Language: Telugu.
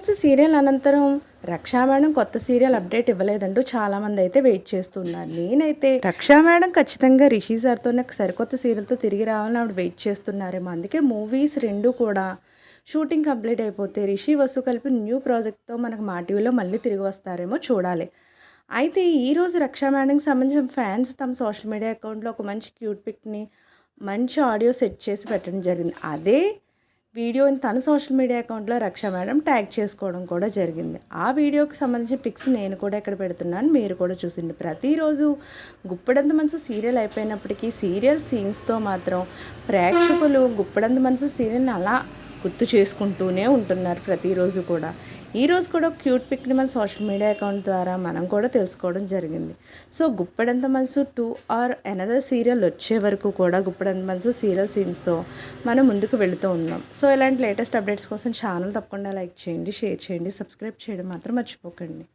గుప్పడంత సీరియల్ అనంతరం రక్షా మేడం కొత్త సీరియల్ అప్డేట్ ఇవ్వలేదంటూ చాలామంది అయితే వెయిట్ చేస్తున్నారు. నేనైతే రక్షా మేడం ఖచ్చితంగా రిషి సార్తో నాకు సరికొత్త సీరియల్తో తిరిగి రావాలని ఆవిడ వెయిట్ చేస్తున్నారేమో. అందుకే మూవీస్ రెండు కూడా షూటింగ్ కంప్లీట్ అయిపోతే రిషి వసు కలిపి న్యూ ప్రాజెక్ట్తో మనకు మా టీవీలో మళ్ళీ తిరిగి వస్తారేమో చూడాలి. అయితే ఈరోజు రక్షా మేడంకి సంబంధించిన ఫ్యాన్స్ తమ సోషల్ మీడియా అకౌంట్లో ఒక మంచి క్యూట్ పిక్ని మంచి ఆడియో సెట్ చేసి పెట్టడం జరిగింది. అదే వీడియోని తన సోషల్ మీడియా అకౌంట్లో రక్ష మేడం ట్యాగ్ చేసుకోవడం కూడా జరిగింది. ఆ వీడియోకి సంబంధించిన పిక్స్ నేను కూడా ఇక్కడ పెడుతున్నాను. మీరు కూడా చూసింది. ప్రతిరోజు గుప్పడంత మనసు సీరియల్ అయిపోయినప్పటికీ సీరియల్ సీన్స్తో మాత్రం ప్రేక్షకులు గుప్పడంత మనసు సీరియల్ని అలా గుర్తు చేసుకుంటూనే ఉంటున్నారు ప్రతిరోజు కూడా. ఈరోజు కూడా క్యూట్ పిక్ని మన సోషల్ మీడియా అకౌంట్ ద్వారా మనం కూడా తెలుసుకోవడం జరిగింది. సో గుప్పడంత మనసు టూ ఆర్ ఎనదర్ సీరియల్ వచ్చే వరకు కూడా గుప్పడంత మనసు సీరియల్ సీన్స్తో మనం ముందుకు వెళుతూ ఉన్నాం. సో ఇలాంటి లేటెస్ట్ అప్డేట్స్ కోసం ఛానల్ తప్పకుండా లైక్ చేయండి షేర్ చేయండి సబ్స్క్రైబ్ చేయడం మాత్రం మర్చిపోకండి.